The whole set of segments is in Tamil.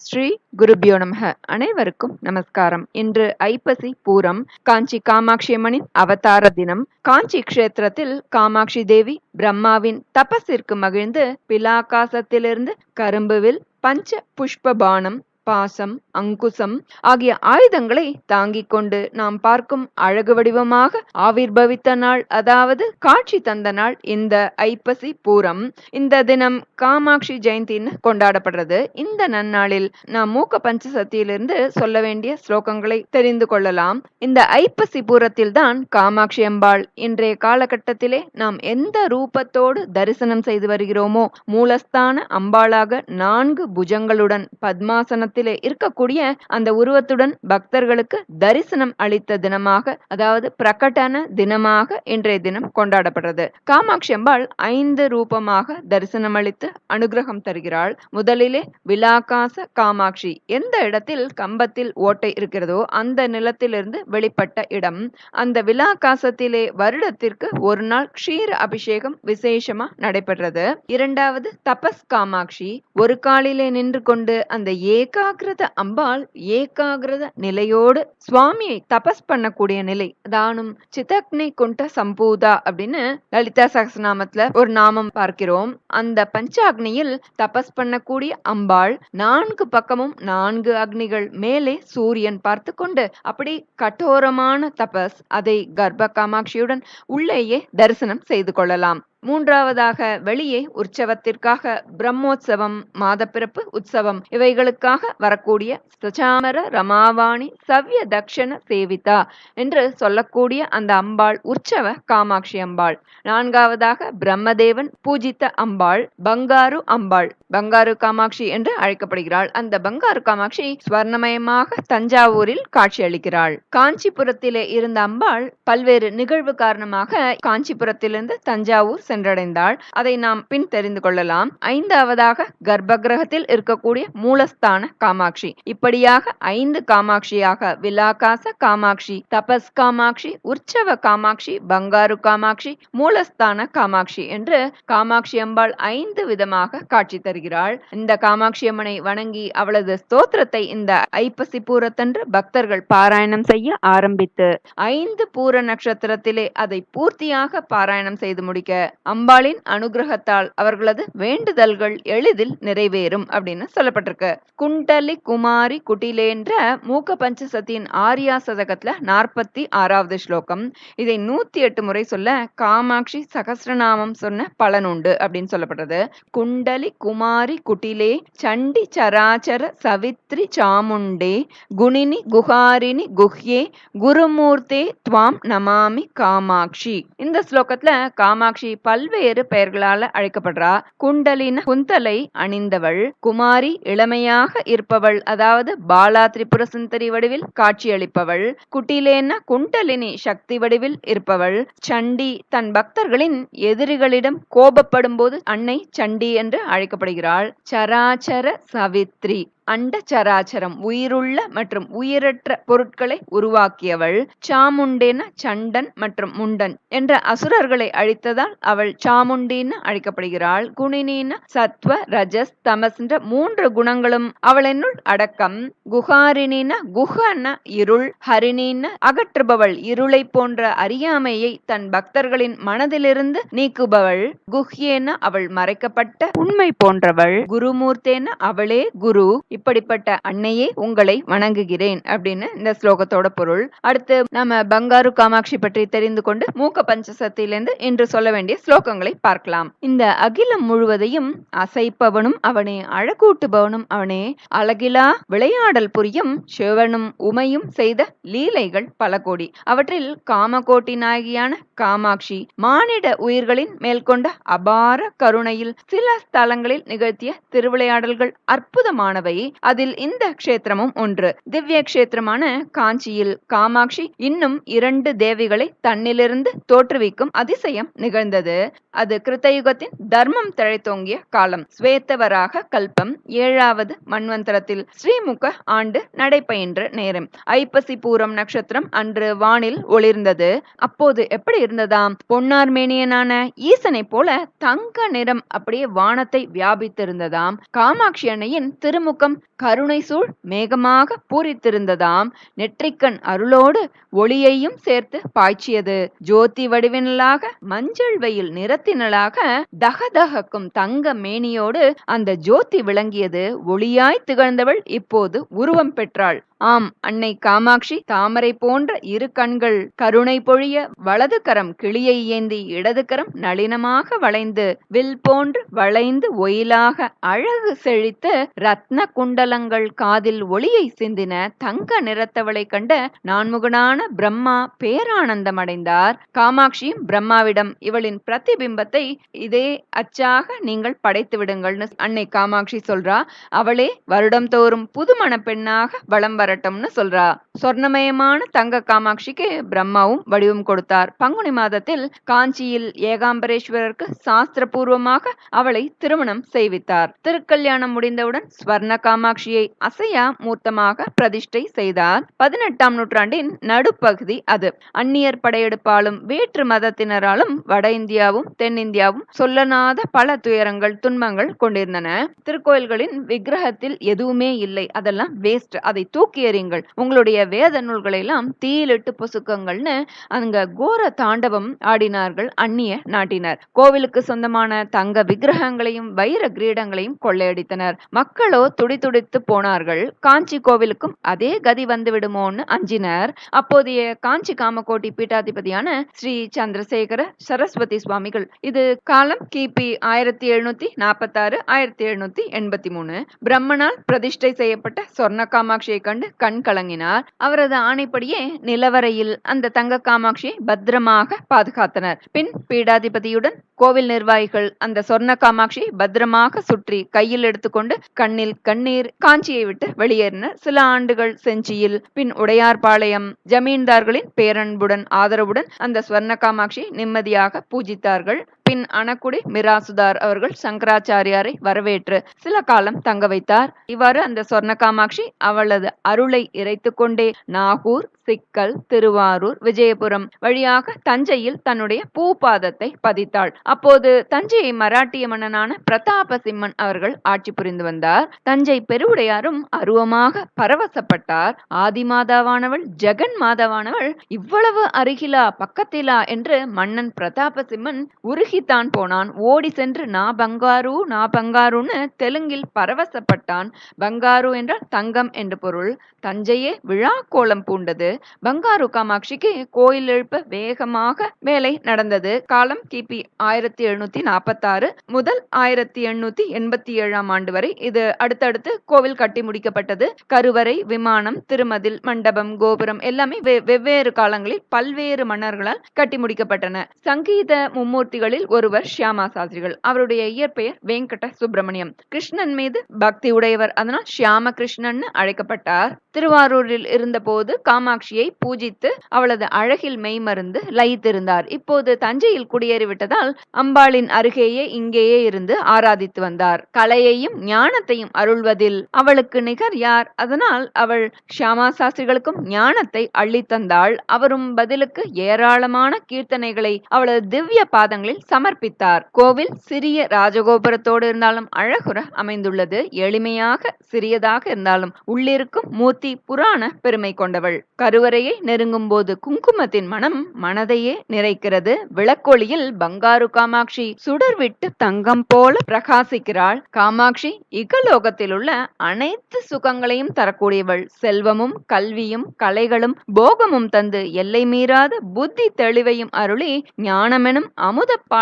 ஸ்ரீ குருபியோ நமக. அனைவருக்கும் நமஸ்காரம். இன்று ஐப்பசி பூரம் காஞ்சி காமாட்சி அம்மனின் அவதார தினம். காஞ்சி க்ஷேத்திரத்தில் காமாட்சி தேவி பிரம்மாவின் தபசிற்கு மகிழ்ந்து பிலாகாசத்திலிருந்து கரும்புவில் பஞ்ச புஷ்ப பானம் பாசம் அங்குசம் ஆகிய ஆயுதங்களை தாங்கிக் கொண்டு நாம் பார்க்கும் அழகு வடிவமாக ஆவிர்பவித்த நாள். அதாவது காட்சி தந்த நாள். இந்த ஐப்பசி பூரம் இந்த தினம் காமாட்சி ஜெயந்தின்னு கொண்டாடப்படுறது. இந்த நன்னாளில் நாம் மூக்க பஞ்சசத்தியிலிருந்து சொல்ல வேண்டிய ஸ்லோகங்களை தெரிந்து கொள்ளலாம். இந்த ஐப்பசி பூரத்தில் தான் காமாட்சி அம்பாள் இன்றைய காலகட்டத்திலே நாம் எந்த ரூபத்தோடு தரிசனம் செய்து வருகிறோமோ மூலஸ்தான அம்பாளாக நான்கு புஜங்களுடன் பத்மாசனத்தில் உருவத்திலே இருக்கக்கூடிய அந்த உருவத்துடன் பக்தர்களுக்கு தரிசனம் அளித்த தினமாக அதாவது பிரகடன தினமாக இன்றைய தினம் கொண்டாடப்படுறது. காமாட்சி அம்பாள் ஐந்து ரூபமாக தரிசனம் அளித்து அனுகிரகம் தருகிறாள். முதலிலே விலாகாச காமாட்சி. எந்த இடத்தில் கம்பத்தில் ஓட்டை இருக்கிறதோ அந்த நிலத்திலிருந்து வெளிப்பட்ட இடம். அந்த விலாகாசத்திலே வருடத்திற்கு ஒரு நாள் க்ஷீர அபிஷேகம் விசேஷமா நடைபெற்றது. இரண்டாவது தபஸ் காமாட்சி. ஒரு காலிலே நின்று கொண்டு அந்த ஏகா ஏகாகிரத அம்பாள் ஏகாகிரத நிலையோடு சுவாமியை தபஸ் பண்ணக்கூடிய நிலை. தானும் சிதக்னை குண்ட சம்பூதா அப்படின்னு லலிதா சகசநாமத்துல ஒரு நாமம் பார்க்கிறோம். அந்த பஞ்சாக்னியில் தபஸ் பண்ணக்கூடிய அம்பாள் நான்கு பக்கமும் நான்கு அக்னிகள் மேலே சூரியன் பார்த்து கொண்டு அப்படி கட்டோரமான தபஸ் அதை கர்ப்ப காமாட்சியுடன் உள்ளேயே தரிசனம் செய்து கொள்ளலாம். மூன்றாவதாக வெளியே உற்சவத்திற்காக பிரம்மோற்சவம் மாதப்பிறப்பு உற்சவம். இவைகளுக்காக வரக்கூடிய சுச்சாமர ரமாவாணி சவ்ய தக்ஷண சேவிதா என்று சொல்லக்கூடிய அந்த அம்பாள் உற்சவ காமாட்சி அம்பாள். நான்காவதாக பிரம்மதேவன் பூஜித்த அம்பாள் பங்காரு அம்பாள். பங்காரு காமாட்சி என்று அழைக்கப்படுகிறாள். அந்த பங்காரு காமாட்சி ஸ்வர்ணமயமாக தஞ்சாவூரில் காட்சியளிக்கிறாள். காஞ்சிபுரத்திலே இருந்த அம்பாள் பல்வேறு நிகழ்வு காரணமாக காஞ்சிபுரத்திலிருந்து தஞ்சாவூர் சென்றடைந்தாள் அதை நாம் பின் தெரிந்து கொள்ளலாம். ஐந்தாவதாக கர்ப்ப கிரகத்தில் இருக்கக்கூடிய மூலஸ்தான காமாட்சி. இப்படியாக ஐந்து காமாட்சியாக விலாகாச காமாட்சி தபஸ் காமாட்சி உற்சவ காமாட்சி பங்காரு காமாட்சி மூலஸ்தான காமாட்சி என்று காமாட்சி அம்பாள் ஐந்து விதமாக காட்சி தருகிறாள். இந்த காமாட்சி அம்மனை வணங்கி அவளது ஸ்தோத்திரத்தை இந்த ஐப்பசி பூரத்தன்று பக்தர்கள் பாராயணம் செய்ய ஆரம்பித்து ஐந்து பூர நட்சத்திரத்திலே அதை பூர்த்தியாக பாராயணம் செய்து முடிக்க அம்பாளின் அனுகிரகத்தால் அவர்களது வேண்டுதல்கள் எளிதில் நிறைவேறும் அப்படின்னு சொல்லப்பட்டிருக்கு. குண்டலி குமாரி குட்டிலேன்ற மூக்க பஞ்சசத்தியின் ஆரியா சதகத்துல நாற்பத்தி ஆறாவது ஸ்லோகம். இதை நூத்தி எட்டு முறை சொல்ல காமாட்சி சகசிரநாமம் சொன்ன பலனுண்டு அப்படின்னு சொல்லப்படுறது குண்டலி குமாரி குட்டிலே சண்டி சராச்சர சவித்ரி சாமுண்டே குணினி குஹாரினி குஹ்யே குருமூர்த்தே துவாம் நமாமி காமாட்சி. இந்த ஸ்லோகத்துல காமாட்சி பல பல்வேறு பெயர்களால அழைக்கப்படுறா. குண்டலின குந்தலை அணிந்தவள் குமாரி இளமையாக இருப்பவள் அதாவது பாலா திரிபுர சுந்தரி வடிவில் காட்சியளிப்பவள் குட்டிலேன குண்டலினி சக்தி வடிவில் இருப்பவள் சண்டி தன் பக்தர்களின் எதிரிகளிடம் கோபப்படும் போது அன்னை சண்டி என்று அழைக்கப்படுகிறாள். சராச்சர சவித்ரி. அண்ட சராச்சரம் உயிருள்ள மற்றும் உயிரற்ற பொருட்களை உருவாக்கியவள். சாமுண்டேன சண்டன் மற்றும் முண்டன் என்ற அசுரர்களை அழித்ததால் அவள் சாமுண்டின்னு அழைக்கப்படுகிறாள். குணினின சத்வ ரஜஸ் தமஸ் என்ற மூன்று குணங்களும் அவளினுள் அடக்கம். குஹாரினின குஹன இருள் ஹரிணின அகற்றுபவள். இருளை போன்ற அறியாமையை தன் பக்தர்களின் மனதிலிருந்து நீக்குபவள். குஹ்யேன அவள் மறைக்கப்பட்ட உண்மை போன்றவள். குருமூர்த்தேன அவளே குரு. இப்படிப்பட்ட அன்னையே உங்களை வணங்குகிறேன் அப்படின்னு இந்த ஸ்லோகத்தோட பொருள். அடுத்து நம்ம பங்காரு காமாட்சி பற்றி தெரிந்து கொண்டு மூக்க பஞ்சசத்திலிருந்து இன்று சொல்ல வேண்டிய ஸ்லோகங்களை பார்க்கலாம். இந்த அகிலம் முழுவதையும் அசைப்பவனும் அவனே அழகூட்டுபவனும் அவனே. அழகிலா விளையாடல் புரியும் சிவனும் உமையும் செய்த லீலைகள் பல கோடி. அவற்றில் காமகோட்டி நாயகியான காமாட்சி மானிட உயிர்களின் மேற்கொண்ட அபார கருணையில் சில ஸ்தலங்களில் நிகழ்த்திய திருவிளையாடல்கள் அற்புதமானவை. அதில் இந்த க்ஷேத்திரமும் ஒன்று. திவ்ய க்ஷேத்திரமான காஞ்சியில் காமாட்சி இன்னும் இரண்டு தேவிகளை தன்னிலிருந்து தோற்றுவிக்கும் அதிசயம் நிகழ்ந்தது. அது கிருத்தயுகத்தின் தர்மம் தழைத்தோங்கிய காலம். ஸ்வேத்தவராக கல்பம் ஏழாவது மண்வந்தரத்தில் ஸ்ரீமுக ஆண்டு நடைபயின்ற நேரம். ஐப்பசி பூரம் நட்சத்திரம் அன்று வானில் ஒளிர்ந்தது. அப்போது எப்படி இருந்ததாம்? பொன்னார்மேனியனான ஈசனை போல தங்க நிறம் அப்படியே வானத்தை வியாபித்திருந்ததாம். காமாட்சி அன்னையின் திருமுகம் கருணை சூழ் மேகமாக பூரித்திருந்ததாம். நெற்றிக்கண் அருளோடு ஒளியையும் சேர்த்து பாய்ச்சியது. ஜோதி வடிவினலாக மஞ்சள் வெயில் நிறத்தினலாக தகதகக்கும் தங்க மேனியோடு அந்த ஜோதி விளங்கியது. ஒளியாய் திகழ்ந்தவள் இப்போது உருவம் பெற்றாள். ஆம் அன்னை காமாட்சி தாமரை போன்ற இரு கண்கள் கருணை பொழிய வலது கரம் கிளியை ஏந்தி இடது கரம் நளினமாக வளைந்து வில் போன்று வளைந்து ஒயிலாக அழகு செழித்து ரத்ன குண்டலங்கள் காதில் ஒளியை சிந்தின தங்க நிறத்தவளை கண்ட நான்முகனான பிரம்மா பேரானந்தம் அடைந்தார் காமாட்சியும் பிரம்மாவிடம் இவளின் பிரதிபிம்பத்தை இதே அச்சாக நீங்கள் படைத்து விடுங்கள்னு அன்னை காமாட்சி சொல்றா. அவளே வருடம் தோறும் புதுமண பெண்ணாக வலம் வரட்டும்னு சொல்றா. சொர்ணமயமான தங்க காமாட்சிக்கு பிரம்மாவும் வடிவம் கொடுத்தார். பங்குனி மாதத்தில் காஞ்சியில் ஏகாம்பரேஸ்வரருக்கு சாஸ்திரபூர்வமாக அவளை திருமணம் செய்வித்தார். திருக்கல்யாணம் முடிந்தவுடன் ஸ்வர்ண காமாட்சியை அசையா மூர்த்தமாக பிரதிஷ்டை செய்தார். பதினெட்டாம் நூற்றாண்டின் நடுப்பகுதி அது. அந்நியர் படையெடுப்பாலும் வேற்று மதத்தினராலும் வட இந்தியாவும் தென்னிந்தியாவும் சொல்லனாத பல துயரங்கள் துன்பங்கள் கொண்டிருந்தன. திருக்கோயில்களின் விக்கிரகத்தில் எதுவுமே இல்லை. அதெல்லாம் வேஸ்ட் அதை தூக்கி எறியுங்கள். உங்களுடைய வேத நூல்களை எல்லாம் தீயிலிட்டு பொசுக்கங்கள்னு அங்க கோர தாண்டவம் ஆடினார்கள் அந்நிய நாட்டினர். கோவிலுக்கு சொந்தமான தங்க விக்கிரகங்களையும் வைர கிரீடங்களையும் கொள்ளையடித்தனர். மக்களோ துடிதுடித்து போனார்கள். காஞ்சி கோவிலுக்கும் அதே கதி வந்து விடுமோன்னு அஞ்சினர். அப்போதைய காஞ்சி காமகோட்டி பீட்டாதிபதியான ஸ்ரீ சந்திரசேகர சரஸ்வதி சுவாமிகள். இது காலம் கிபி ஆயிரத்தி எழுநூத்தி நாற்பத்தி ஆறு ஆயிரத்தி எழுநூத்தி எண்பத்தி மூணு. பிரம்மனால் பிரதிஷ்டை செய்யப்பட்ட சொர்ண காமாட்சியை கண்டு கண் கலங்கினார். அவரது ஆணைப்படியே நிலவரையில் அந்த தங்க காமாட்சியை பத்திரமாக பாதுகாத்தனர். பின் பீடாதிபதியுடன் கோவில் நிர்வாகிகள் அந்த சொர்ண காமாட்சியை பத்திரமாக சுற்றி கையில் எடுத்துக்கொண்டு கண்ணில் கண்ணீர் காஞ்சியை விட்டு வெளியேறினர். சில ஆண்டுகள் செஞ்சியில். பின் உடையார்பாளையம் ஜமீன்தார்களின் பேரன்புடன் ஆதரவுடன் அந்த ஸ்வர்ண காமாட்சியை நிம்மதியாக பூஜித்தார்கள். பின் அணக்குடி மிராசுதார் அவர்கள் சங்கராச்சாரியாரை வரவேற்று சில காலம் தங்க வைத்தார். இவ்வாறு அந்த சொர்ண காமாட்சி அவளது அருளை இறைத்து கொண்டே நாகூர் சிக்கல் திருவாரூர் விஜயபுரம் வழியாக தஞ்சையில் தன்னுடைய பூபாதத்தை பதித்தாள். அப்போது தஞ்சையை மராட்டிய மன்னனான பிரதாப சிம்மன் அவர்கள் ஆட்சி புரிந்து வந்தார். தஞ்சை பெருவுடையாரும் அருவமாக பரவசப்பட்டார். ஆதி மாதாவானவள் ஜெகன் மாதாவானவள் இவ்வளவு அருகிலா பக்கத்திலா என்று மன்னன் பிரதாப சிம்மன் உருகி உருகித்தான் போனான். ஓடி சென்று நா பங்காரு நா பங்காருன்னு தெலுங்கில் பரவசப்பட்டான். பங்காரு என்றால் தங்கம் என்று பொருள். தஞ்சையே விழா கோலம் பூண்டது. பங்காரு காமாட்சிக்கு கோயில் எழுப்ப வேகமாக வேலை நடந்தது. காலம் கிபி ஆயிரத்தி எழுநூத்தி நாற்பத்தாறு முதல் ஆயிரத்தி எண்ணூத்தி எண்பத்தி ஏழாம் ஆண்டு வரை இது அடுத்தடுத்து கோவில் கட்டி முடிக்கப்பட்டது. கருவறை விமானம் திருமதில் மண்டபம் கோபுரம் எல்லாமே வெவ்வேறு காலங்களில் பல்வேறு மன்னர்களால் கட்டி முடிக்கப்பட்டன. சங்கீத மும்மூர்த்திகளில் ஒருவர் ஷியாமா சாஸ்திரிகள். அவருடைய இயற்பெயர் வெங்கட சுப்பிரமணியம் கிருஷ்ணன் மீது பக்தி உடையவர். அதனால் ஷியாம கிருஷ்ணன் அழைக்கப்பட்டார். திருவாரூரில் இருந்தபோது காமாட்சியை பூஜித்து அவளது அழகில் மெய்மருந்து லயித்திருந்தார். இப்போது தஞ்சையில் குடியேறிவிட்டதால் அம்பாளின் அருகேயே இங்கேயே இருந்து ஆராதித்து வந்தார். கலையையும் ஞானத்தையும் அருள்வதில் அவளுக்கு நிகர் யார்? அதனால் அவள் ஷியாமா சாஸ்திரிகளுக்கும் ஞானத்தை அள்ளித்தந்தாள். அவரும் பதிலுக்கு ஏராளமான கீர்த்தனைகளை அவளது திவ்ய பாதங்களில் சமர்ப்பித்தார். கோவில் சிறிய ராஜகோபுரத்தோடு இருந்தாலும் அழகுற அமைந்துள்ளது. எளிமையாக சிறியதாக இருந்தாலும் உள்ளிருக்கும் மூர்த்தி புராண பெருமை கொண்டவள். கருவறையை நெருங்கும் போது குங்குமத்தின் மனம் மனதையே நிறைக்கிறது. விளக்கொளியில் பங்காரு காமாட்சி சுடர் விட்டு தங்கம் போல பிரகாசிக்கிறாள். காமாட்சி இகலோகத்தில் உள்ள அனைத்து சுகங்களையும் தரக்கூடியவள். செல்வமும் கல்வியும் கலைகளும் போகமும் தந்து எல்லை மீறாத புத்தி தெளிவையும் அருளி ஞானமெனும்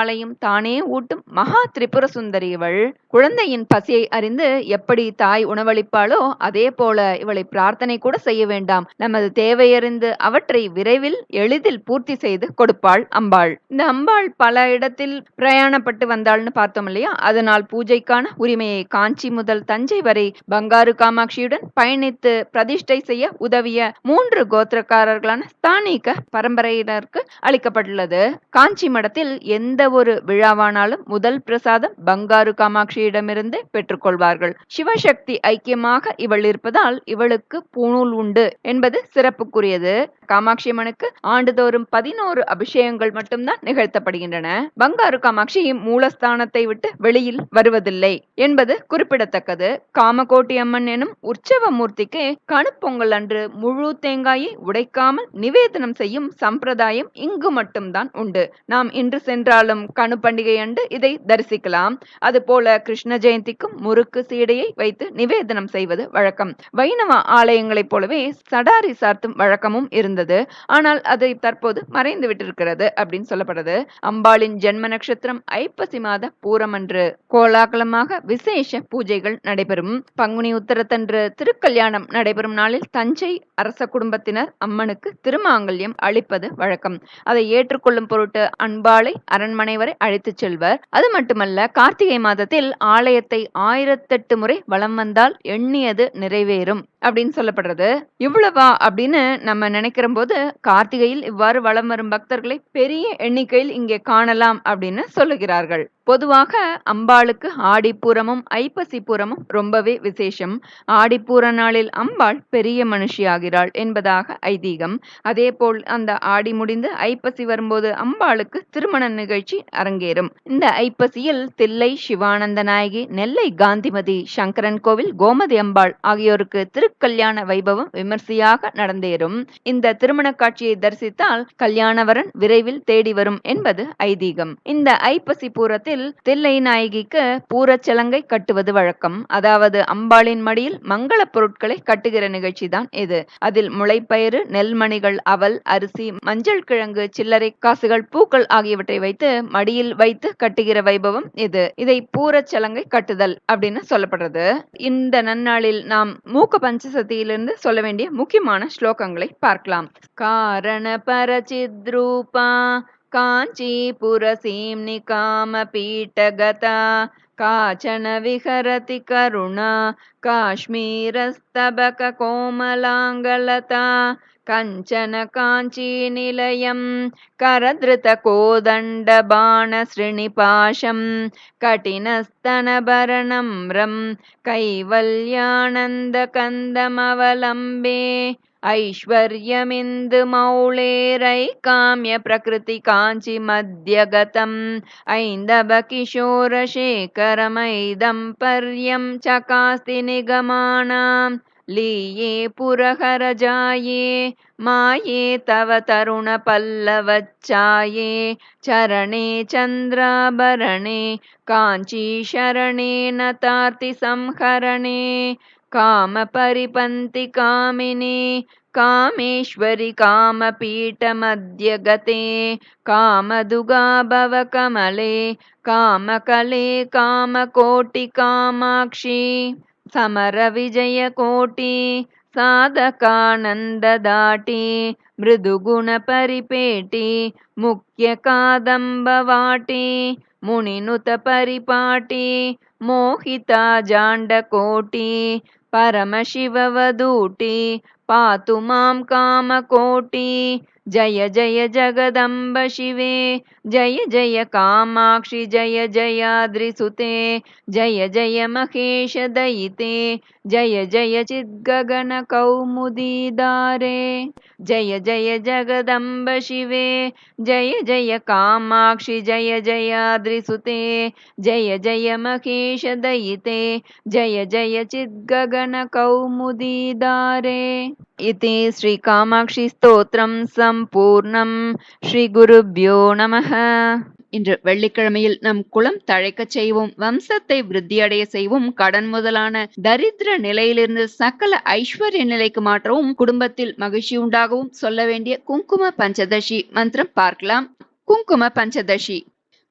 பாலையும் தானே ஊட்டும் மகா திரிபுர சுந்தரி இவள் குழந்தையின் பசியை அறிந்து எப்படி தாய் உணவளிப்பாளோ அதே போல இவளை பிரார்த்தனை கூட செய்ய வேண்டாம். நமது தேவையறிந்து அவற்றை விரைவில் எளிதில் பூர்த்தி செய்து கொடுப்பாள் அம்பாள். இந்த அம்பாள் பல இடத்தில் பிரயாணப்பட்டு வந்தாள்னு பார்த்தோம் இல்லையா? அதனால் பூஜைக்கான உரிமையை காஞ்சி முதல் தஞ்சை வரை பங்காரு காமாட்சியுடன் பயணித்து பிரதிஷ்டை செய்ய உதவிய மூன்று கோத்திரக்காரர்களான ஸ்தானிக பரம்பரையினருக்கு அளிக்கப்பட்டுள்ளது. காஞ்சி மடத்தில் எந்த ஒரு விழாவானாலும் முதல் பிரசாதம் பங்காரு காமாட்சியிடமிருந்தே பெற்றுக்கொள்வார்கள். சிவசக்தி ஐக்கியமாக இவள் இருப்பதால் இவளுக்கு பூணூல் உண்டு என்பது சிறப்புக்குரியது. காமாட்சி அம்மனுக்கு ஆண்டுதோறும் பதினோரு அபிஷேகங்கள் மட்டும்தான் நிகழ்த்தப்படுகின்றன. பங்காரு காமாட்சி மூலஸ்தானத்தை விட்டு வெளியில் வருவதில்லை என்பது குறிப்பிடத்தக்கது. காமகோட்டி அம்மன் எனும் உற்சவ மூர்த்திக்கு கணுப்பொங்கல் அன்று முழு தேங்காயை உடைக்காமல் நிவேதனம் செய்யும் சம்பிரதாயம் இங்கு மட்டும்தான் உண்டு. நாம் இன்று சென்றாலும் மாதம் கணு பண்டிகை அன்று இதை தரிசிக்கலாம். அதுபோல கிருஷ்ண ஜெயந்திக்கும் முறுக்கு சீடையை வைத்து நிவேதனம் செய்வது வழக்கம். வைணவ ஆலயங்களைப் போலவே சடாரி சார்த்தும் வழக்கமும் இருந்தது. ஆனால் அதை தற்போது மறைந்து விட்டிருக்கிறது அப்படின்னு சொல்லப்படுது. அம்பாளின் ஜென்ம நட்சத்திரம் ஐப்பசி மாத பூரமன்று கோலாகலமாக விசேஷ பூஜைகள் நடைபெறும். பங்குனி உத்தரத்தன்று திருக்கல்யாணம் நடைபெறும் நாளில் தஞ்சை அரச குடும்பத்தினர் அம்மனுக்கு திருமாங்கல்யம் அளிப்பது வழக்கம். அதை ஏற்றுக்கொள்ளும் பொருட்டு அன்பாளை அரண்மனை வரை அழைத்துச் செல்வர். அது மட்டுமல்ல கார்த்திகை மாதத்தில் ஆலயத்தை ஆயிரத்தெட்டு முறை வலம் வந்தால் எண்ணியது நிறைவேறும் அப்படின்னு சொல்லப்படுறது. இவ்வளவா அப்படின்னு நம்ம நினைக்கிற போது கார்த்திகையில் இவ்வாறு வலம் வரும் பக்தர்களை பெரிய எண்ணிக்கையில் இங்கே காணலாம் அப்படின்னு சொல்லுகிறார்கள். பொதுவாக அம்பாளுக்கு ஆடிப்பூரமும் ஐப்பசி பூரமும் ரொம்பவே விசேஷம். ஆடிப்பூர நாளில் அம்பாள் பெரிய மனுஷியாகிறாள் என்பதாக ஐதீகம். அதே போல் அந்த ஆடி முடிந்து ஐப்பசி வரும்போது அம்பாளுக்கு திருமண நிகழ்ச்சி அரங்கேறும். இந்த ஐப்பசியில் தில்லை சிவானந்த நாயகி நெல்லை காந்திமதி சங்கரன் கோவில் கோமதி அம்பாள் ஆகியோருக்கு திருக்கல்யாண வைபவம் விமர்சையாக நடந்தேறும். இந்த திருமண காட்சியை தரிசித்தால் கல்யாணவரன் விரைவில் தேடி வரும் என்பது ஐதீகம். இந்த ஐப்பசி பூரத்தில் தில்லை நாயகிக்கு பூரச்சலங்கை கட்டுவது வழக்கம். அதாவது அம்பாளின் மடியில் மங்கள பொருட்களை கட்டுகிற நிகழ்ச்சி தான் இது. அதில் முளைப்பயிறு நெல்மணிகள் அவல் அரிசி மஞ்சள் கிழங்கு சில்லறை காசுகள் பூக்கள் ஆகியவற்றை வைத்து மடியில் வைத்து கட்டுகிற வைபவம் இது. இதை பூரச்சலங்கை கட்டுதல் அப்படின்னு சொல்லப்படுறது. இந்த நன்னாளில் நாம் மூக்க பஞ்சசதியிலிருந்து சொல்ல வேண்டிய முக்கியமான ஸ்லோகங்களை பார்க்கலாம். காரண பரச்சித்ரூபா काञ्चीपुरसीम्नि कामपीठगता काचन विहरति करुणा काश्मीरस्तबककोमलाङ्गलता कञ्चन काञ्चीनिलयं करधृतकोदण्डबाणसृणिपाशं कठिनस्तनभरणं रं कैवल्यानन्दकन्दमवलम्बे ऐश्वर्यमिन्दुमौळेरैकाम्य प्रकृति काञ्चिमध्यगतम् ऐन्दवकिशोरशेखरमैदं पर्यं चकास्ति निगमानाम् लीये पुरहरजाये माये तव तरुणपल्लवच्चाये चरणे चन्द्राभरणे काञ्चीशरणेन तार्तिसंहरणे कामपरिपन्ति कामिनि कामेश्वरि कामपीठमध्यगते कामदुगा भवकमले कामकले कामकोटिकामाक्षि समरविजयकोटि साधकानन्ददाटि मृदुगुणपरिपेटि मुख्यकादम्बवाटि मुनिनुतपरिपाटि मोहिता जाण्डकोटि परमशिववधूटि पातु मां कामकोटि जय जय जगदम्ब शिवे जय जय कामाक्षि जय जयाद्रिसुते जय जय महेश दयिते जय जय चिद्गगनकौमुदीदारे जय जय जगदम्ब शिवे जय जय कामाक्षि जय जयाद्रिसुते जय जय महेश दयिते जय जय चिद्गगनकौमुदीदारे इति ஸ்ரீகாமாட்சிஸ்தோத்திரம் சம்பூர்ணம் ஸ்ரீ குருபியோ நமக இன்று வெள்ளிக்கிழமையில் நம் குலம் தழைக்கச் செய்வோம் வம்சத்தை விருத்தியடைய செய்வோம் கடன் முதலான தரித்திர நிலையிலிருந்து சகல ஐஸ்வர்ய நிலைக்கு மாற்றவும் குடும்பத்தில் மகிழ்ச்சி உண்டாகவும் சொல்ல வேண்டிய குங்கும பஞ்சதசி மந்திரம் பார்க்கலாம். குங்கும பஞ்சதசி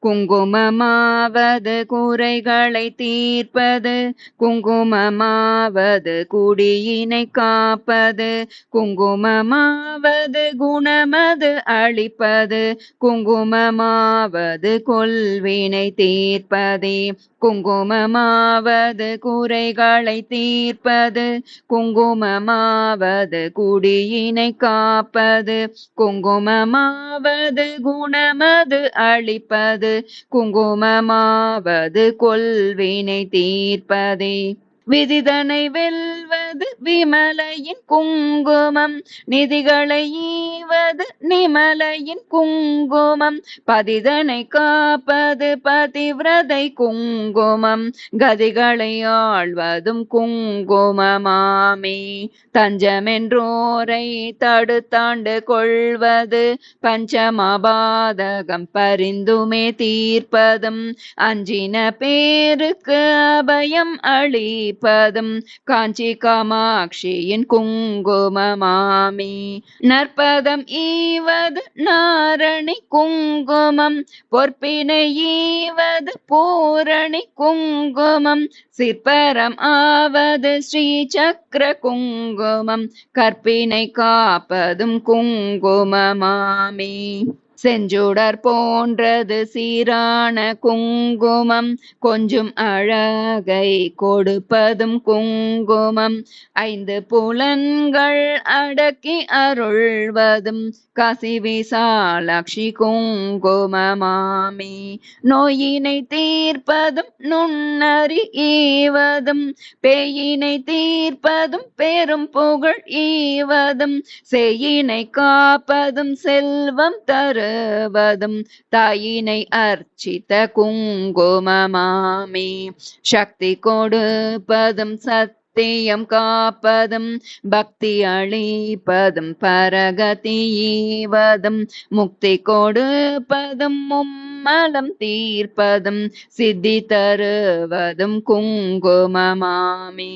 குங்குமமாவது குறைகளை தீர்ப்பது குங்குமமாவது குடியினை காப்பது குங்குமமாவது குணமது அளிப்பது குங்குமமாவது கொள்வினை தீர்ப்பதே குங்குமமாவது குறைகளை தீர்ப்பது குங்குமமாவது குடியினை காப்பது குங்குமமாவது குணமது அளிப்பது குங்குமமாவது கொள்வினை தீர்ப்பதே. விதிதனை வெல்வது விமலையின் குங்குமம் நிதிகளை ஈவது நிமலையின் குங்குமம் பதிதனை காப்பது பதிவிரதை குங்குமம் கதிகளை ஆழ்வதும் குங்குமமாமே. தஞ்சமென்றோரை தடுத்தாண்டு கொள்வது பஞ்சமபாதகம் பரிந்துமே தீர்ப்பதும் அஞ்சின பேருக்கு அபயம் அளி பதம் காஞ்சி காமாட்சியின் குங்குமமாமி. நற்பதம் ஈவது நாரணி குங்குமம் பொற்பினை ஈவது பூரணி குங்குமம் சிற்பரம் ஆவது ஸ்ரீ சக்கர குங்குமம் கற்பினை காப்பதும் குங்குமமாமி. செஞ்சுடர் போன்றது சீரான குங்குமம். கொஞ்சம் அழகை கொடுப்பதும் குங்குமம். ஐந்து புலன்கள் அடக்கி அருள்வதும் காசி குங்கும குங்குமமாமி. நோயினை தீர்ப்பதும் நுண்ணறி ஈவதும். பேயினை தீர்ப்பதும் பெரும் புகழ் ஈவதும். செய்யினை காப்பதும் செல்வம் தரு வருவதும் தாயினை அர்ச்சித குங்குமமாமே சக்தி கொடுப்பதும் சத் சத்தியம் காப்பதும் பக்தி அழிப்பதும் பரகதீவதும் முக்தி கொடுப்பதும் மலம் தீர்ப்பதும் சித்தி தருவதும் குங்குமமாமே.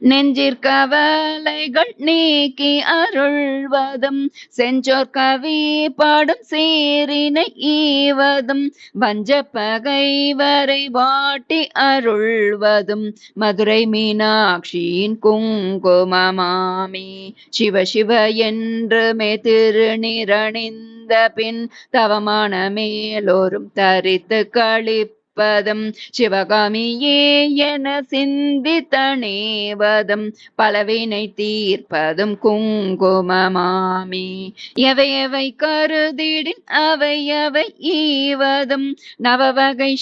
நெஞ்சிற்கவலைகள் நீக்கி அருள்வதும் செஞ்சோர் கவி பாடும் சீரினை ஈவதும் வஞ்ச பகை வரை வாட்டி அருள்வதும் மதுரை மீனாட்சியின் குங்குமமாமி. சிவ சிவ என்று மே திருநிரணிந்த பின் தவமான மேலோரும் தரித்து கழிப்பு பதம் சிவகாமியே என சிந்தித்தனேவதம் பலவினை தீர்ப்பதும் குங்குமமாமி. எவை எவை கருதிடின் அவை அவை ஈவதும் நவவகை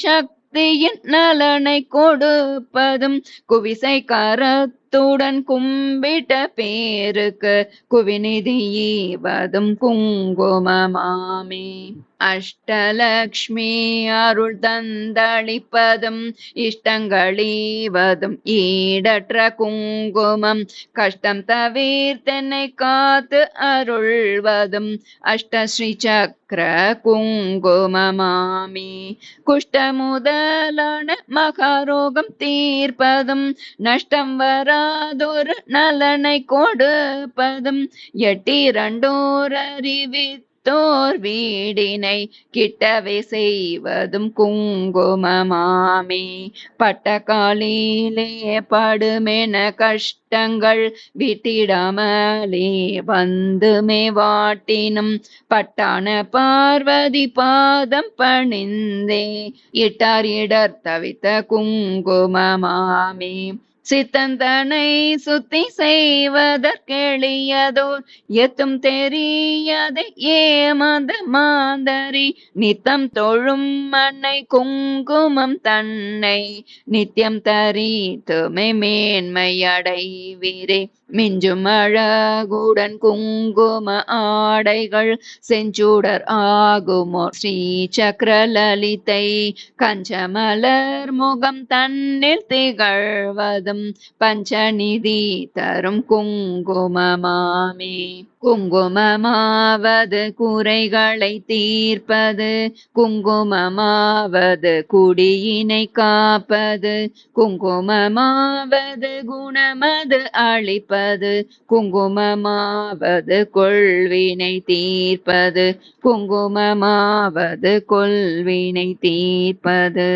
சக்தியின் நலனை கொடுப்பதும் குவிசை கரத்துடன் கும்பிட்ட பேருக்கு குவிநிதியீவதும் குங்குமமாமே. அஷ்டலக்ஷ்மி அருள் தந்தளிப்பதும் இஷ்டங்களீவதும் ஈடற்ற குங்குமம் கஷ்டம் தவிர்த்தனை காத்து அருள்வதும் அஷ்டஸ்ரீ சக்கர குங்குமமாமி. குஷ்ட முதலான மகாரோகம் தீர்ப்பதும் நஷ்டம் வராதொரு நலனை கொடுப்பதும் எட்டிரண்டோர் கிட்டோர் வீடினை கிட்டவே செய்வதும் குங்குமமாமே. பட்ட காலிலே படுமென கஷ்டங்கள் விட்டிடாமலே. வந்துமே வாட்டினும் பட்டான பார்வதி பாதம் பணிந்தே. இட்டார் இடர் தவித்த குங்குமமாமே. சித்தந்தனை சுத்தி செய்வதற்கெளியதோர் எத்தும் தெரியாத ஏமாந்த மாந்தரி. நித்தம் தொழும் மண்ணை குங்குமம் தன்னை நித்தியம் தரி துமை மேன்மையடைவீரே மிஞ்சும் அழகுடன் குங்கும ஆடைகள் செஞ்சுடர் ஆகுமோ ஸ்ரீ சக்கரலலிதை கஞ்சமலர் முகம் தன்னில் திகழ்வதும் பஞ்சநிதி தரும் குங்குமமாமே. குங்குமமாவது குறைகளை தீர்ப்பது. குங்குமமாவது குடியினை காப்பது. குங்குமமாவது குணமது அழிப்பது. குங்குமமாவது கொள்வினை தீர்ப்பது. குங்குமமாவது கொள்வினை தீர்ப்பது.